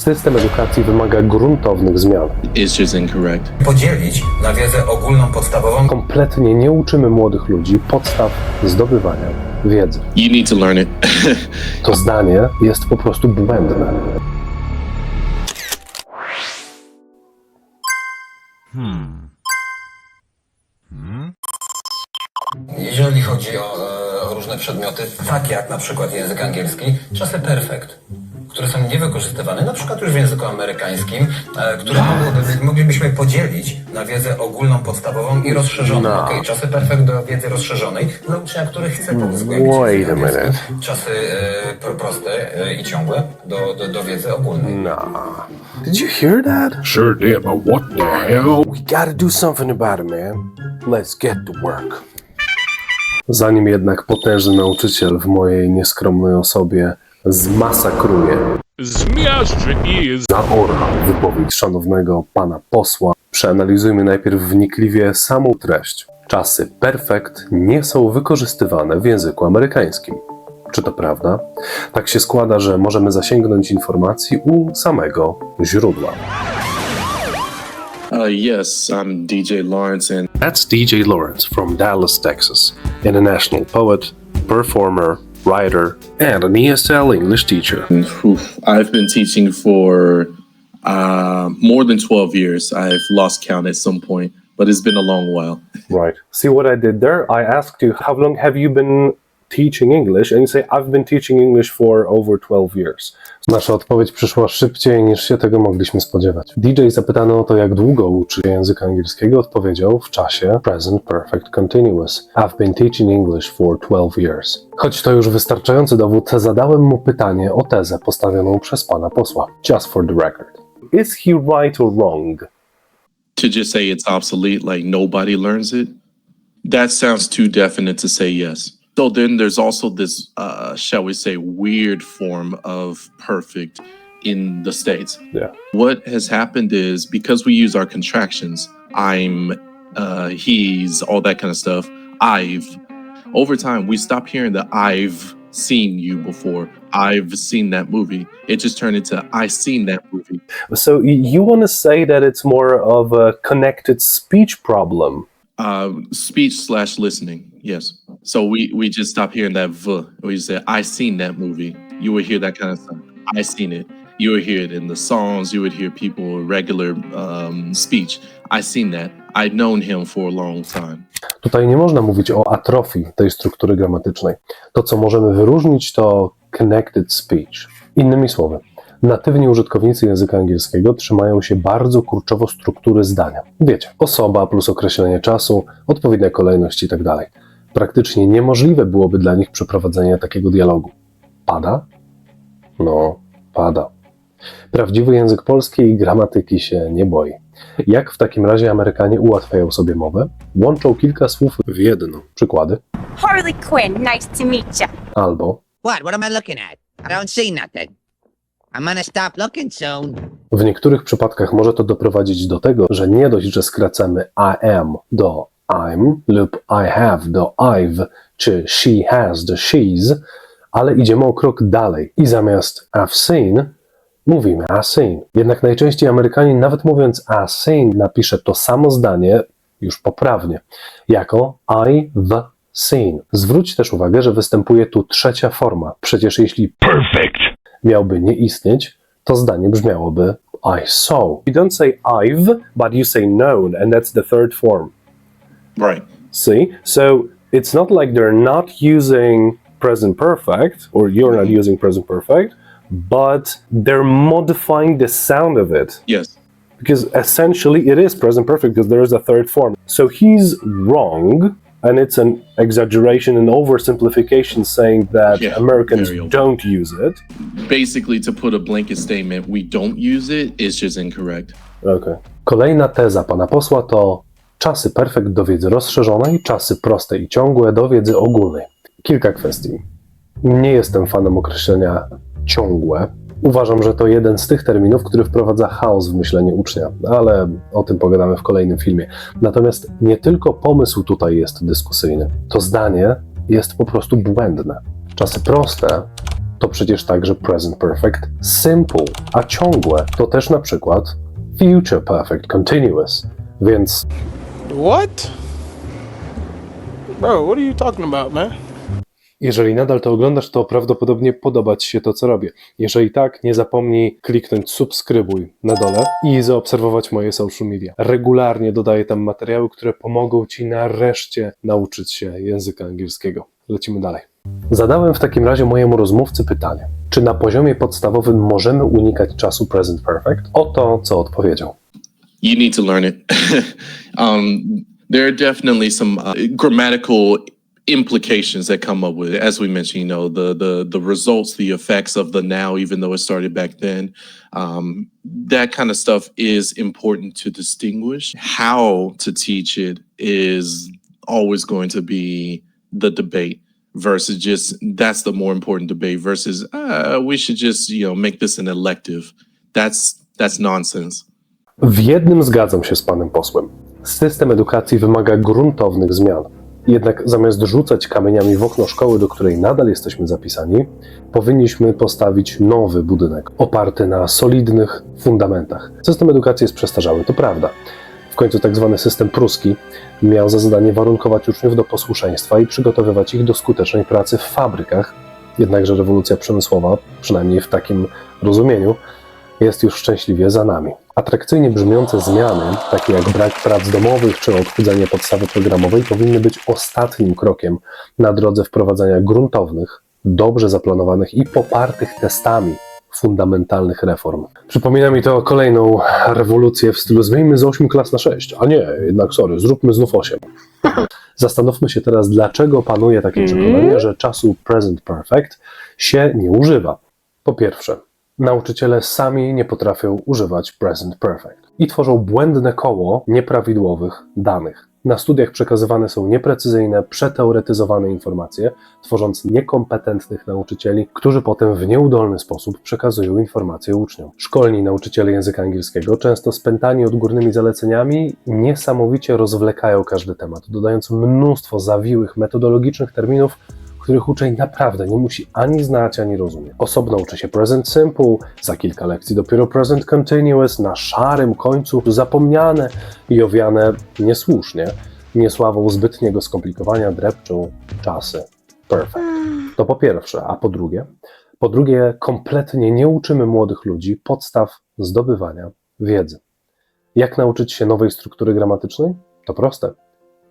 System edukacji wymaga gruntownych zmian. It's just incorrect. podzielić na wiedzę ogólną, podstawową Kompletnie nie uczymy młodych ludzi podstaw zdobywania wiedzy. You need to learn it. To zdanie jest po prostu błędne. Jeżeli chodzi o, e, o różne przedmioty, takie jak na przykład język angielski, czasy perfekt, które są niewykorzystywane, na przykład już w języku amerykańskim, e, które mogłyby, moglibyśmy podzielić na wiedzę ogólną, podstawową i rozszerzoną. No. Okej, czasy perfekt do wiedzy rozszerzonej dla ucznia, który chce zgłębić Wait a minute. Czasy e, pro- proste e, i ciągłe do, do, do wiedzy ogólnej. Nah. Did you hear that? Sure did, but what the hell? We gotta do something about it, man. Let's get to work. Zanim jednak potężny nauczyciel w mojej nieskromnej osobie zmasakruje, Zmiażdży i zaora wypowiedź szanownego pana posła, przeanalizujmy najpierw wnikliwie samą treść. Czasy perfekt nie są wykorzystywane w języku amerykańskim. Czy to prawda? Tak się składa, że możemy zasięgnąć informacji u samego źródła. Uh, yes, I'm DJ Lawrence, and That's DJ Lawrence from Dallas, Texas, international poet, performer, writer, and an ESL English teacher. I've been teaching for uh, more than 12 years. I've lost count at some point, but it's been a long while. Right. See what I did there? I asked you, how long have you been teaching English? And you say, I've been teaching English for over 12 years. Nasza odpowiedź przyszła szybciej niż się tego mogliśmy spodziewać. DJ zapytany o to, jak długo uczy języka angielskiego, odpowiedział w czasie present perfect continuous. I've been teaching English for 12 years. Choć to już wystarczający dowód, zadałem mu pytanie o tezę postawioną przez pana posła. Just for the record. Is he right or wrong? To just say it's obsolete, like nobody learns it, that sounds too definite to say yes. So then there's also this, uh, shall we say, weird form of perfect in the States. Yeah. What has happened is because we use our contractions, I'm, uh, he's, all that kind of stuff, I've, over time, we stop hearing the I've seen you before, I've seen that movie. It just turned into I seen that movie. So you want to say that it's more of a connected speech problem? Uh, speech slash listening, yes. So we we just stop hearing that v. We say I seen that movie. You would hear that kind of stuff. I seen it. You would hear it in the songs. You would hear people regular um, speech. I seen that. I'd known him for a long time. Tutaj nie można mówić o atrofii tej struktury gramatycznej. To, co możemy wyróżnić, to connected speech. Innymi słowy, natywni użytkownicy języka angielskiego trzymają się bardzo kurczowo struktury zdania. Wiecie, osoba plus określenie czasu, odpowiednia kolejność i tak dalej. Praktycznie niemożliwe byłoby dla nich przeprowadzenie takiego dialogu. Pada? No, pada. Prawdziwy język polskiej gramatyki się nie boi. Jak w takim razie Amerykanie ułatwiają sobie mowę? Łączą kilka słów w jedno. Przykłady. Harley Quinn, nice to meet you. Albo What? What am I looking at? I don't see nothing. I'm gonna stop looking soon. w niektórych przypadkach może to doprowadzić do tego, że nie dość, że skracamy I am do I'm lub I have do I've czy she has do she's, ale idziemy o krok dalej i zamiast I've seen mówimy I've seen. Jednak najczęściej Amerykanie nawet mówiąc I've seen napisze to samo zdanie już poprawnie jako I've seen. Zwróć też uwagę, że występuje tu trzecia forma. Przecież jeśli Perfect. Miałby nie istnieć, to zdanie brzmiałoby I saw. You don't say I've, but you say known, and that's the third form. Right. See? So it's not like they're not using present perfect, or you're not mm-hmm. using present perfect, but they're modifying the sound of it. Yes. Because essentially it is present perfect because there is a third form. So he's wrong, and it's an exaggeration and oversimplification saying that Yeah, Americans don't use it. Basically, to put a blanket statement, we don't use it. It's just incorrect. Okej. Kolejna teza pana posła to czasy perfekt do wiedzy rozszerzonej, czasy proste i ciągłe do wiedzy ogólnej. Kilka kwestii. Nie jestem fanem określenia ciągłe. Uważam, że to jeden z tych terminów, który wprowadza chaos w myślenie ucznia, ale o tym pogadamy w kolejnym filmie. Natomiast nie tylko pomysł tutaj jest dyskusyjny. To zdanie jest po prostu błędne. Czasy proste to przecież także present perfect simple, a ciągłe to też na przykład future perfect continuous. Więc What? Bro, what are you talking about, man? Jeżeli nadal to oglądasz, to prawdopodobnie podoba Ci się to, co robię. Jeżeli tak, nie zapomnij kliknąć subskrybuj na dole i zaobserwować moje social media. Regularnie dodaję tam materiały, które pomogą Ci nareszcie nauczyć się języka angielskiego. Lecimy dalej. Zadałem w takim razie mojemu rozmówcy pytanie, czy na poziomie podstawowym możemy unikać czasu present perfect? Oto, co odpowiedział. You need to learn it. um, there are definitely some uh, grammatical implications that come up with it. As we mentioned, you know, the the the results, the effects of the now, even though it started back then. Um, that kind of stuff is important to distinguish. How to teach it is always going to be the debate versus just that's the more important debate versus uh, we should just you know make this an elective. That's that's nonsense. W jednym zgadzam się z panem posłem. System edukacji wymaga gruntownych zmian. Jednak zamiast rzucać kamieniami w okno szkoły, do której nadal jesteśmy zapisani, powinniśmy postawić nowy budynek, oparty na solidnych fundamentach. System edukacji jest przestarzały, to prawda. W końcu tak zwany system pruski miał za zadanie warunkować uczniów do posłuszeństwa i przygotowywać ich do skutecznej pracy w fabrykach. Jednakże rewolucja przemysłowa, przynajmniej w takim rozumieniu, jest już szczęśliwie za nami. Atrakcyjnie brzmiące zmiany, takie jak brak prac domowych czy odchudzenie podstawy programowej, powinny być ostatnim krokiem na drodze wprowadzania gruntownych, dobrze zaplanowanych i popartych testami fundamentalnych reform. Przypomina mi to kolejną rewolucję w stylu zmieńmy z 8 klas na 6, a nie, jednak sorry, zróbmy znów 8. Zastanówmy się teraz, dlaczego panuje takie przekonanie, że czasu present perfect się nie używa. Po pierwsze, nauczyciele sami nie potrafią używać present perfect i tworzą błędne koło nieprawidłowych danych. Na studiach przekazywane są nieprecyzyjne, przeteoretyzowane informacje, tworząc niekompetentnych nauczycieli, którzy potem w nieudolny sposób przekazują informacje uczniom. Szkolni nauczyciele języka angielskiego, często spętani odgórnymi zaleceniami, niesamowicie rozwlekają każdy temat, dodając mnóstwo zawiłych, metodologicznych terminów, których uczeń naprawdę nie musi ani znać, ani rozumieć. Osobno uczy się present simple, za kilka lekcji dopiero present continuous, na szarym końcu zapomniane i owiane niesłusznie, niesławą zbytniego skomplikowania drepczą czasy perfect. To po pierwsze, a po drugie, po drugie, kompletnie nie uczymy młodych ludzi podstaw zdobywania wiedzy. Jak nauczyć się nowej struktury gramatycznej? To proste.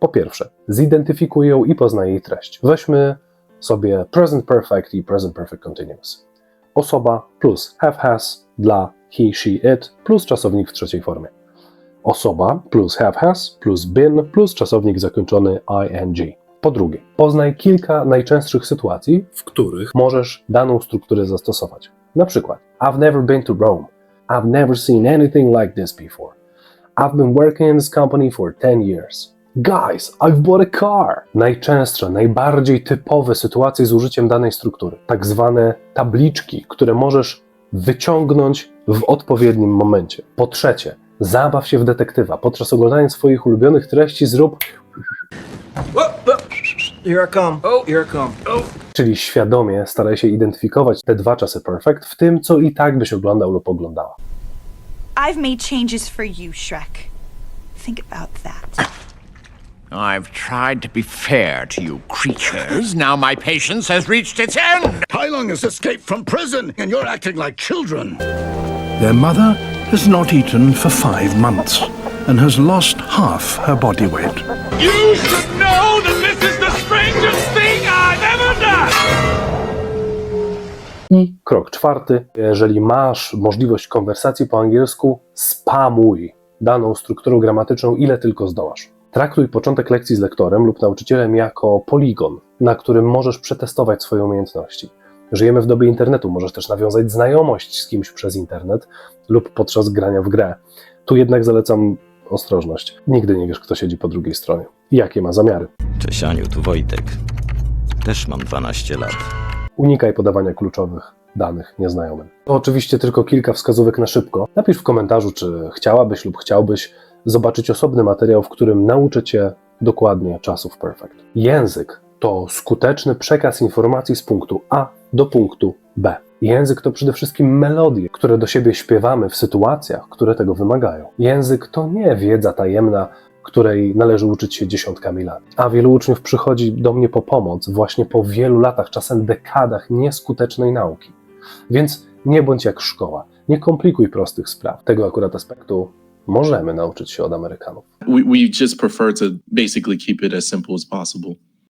Po pierwsze, zidentyfikuj ją i poznaj jej treść. Weźmy sobie present perfect i present perfect continuous. Osoba plus have has dla he, she, it plus czasownik w trzeciej formie. Osoba plus have has plus been plus czasownik zakończony ing. Po drugie, poznaj kilka najczęstszych sytuacji, w których możesz daną strukturę zastosować. Na przykład, I've never been to Rome. I've never seen anything like this before. I've been working in this company for 10 years. Guys, I've bought a car. Najczęstsze, najbardziej typowe sytuacje z użyciem danej struktury. Tak zwane tabliczki, które możesz wyciągnąć w odpowiednim momencie. Po trzecie, zabaw się w detektywa. Podczas oglądania swoich ulubionych treści zrób Here I come. Oh, here I come. Czyli świadomie staraj się identyfikować te dwa czasy perfect w tym, co i tak byś oglądał lub oglądała. I've made changes for you, Shrek. Think about that. I've tried to be fair to you creatures. Now my patience has reached its end. Tai Lung has escaped from prison, and you're acting like children. Their mother has not eaten for five months and has lost half her body weight. You should know that this is the strangest thing I've ever done. I krok czwarty, jeżeli masz możliwość konwersacji po angielsku, spamuj daną strukturą gramatyczną, ile tylko zdołasz. Traktuj początek lekcji z lektorem lub nauczycielem jako poligon, na którym możesz przetestować swoje umiejętności. Żyjemy w dobie internetu, możesz też nawiązać znajomość z kimś przez internet lub podczas grania w grę. Tu jednak zalecam ostrożność. Nigdy nie wiesz, kto siedzi po drugiej stronie jakie ma zamiary. Cześć Aniu, tu Wojtek. Też mam 12 lat. Unikaj podawania kluczowych danych nieznajomym. To oczywiście tylko kilka wskazówek na szybko. Napisz w komentarzu, czy chciałabyś lub chciałbyś zobaczyć osobny materiał, w którym nauczę Cię dokładnie czasów perfect. Język to skuteczny przekaz informacji z punktu A do punktu B. Język to przede wszystkim melodie, które do siebie śpiewamy w sytuacjach, które tego wymagają. Język to nie wiedza tajemna, której należy uczyć się dziesiątkami lat. A wielu uczniów przychodzi do mnie po pomoc właśnie po wielu latach, czasem dekadach nieskutecznej nauki. Więc nie bądź jak szkoła, nie komplikuj prostych spraw. Tego akurat aspektu możemy nauczyć się od Amerykanów. We, we just prefer to basically keep it as simple as possible.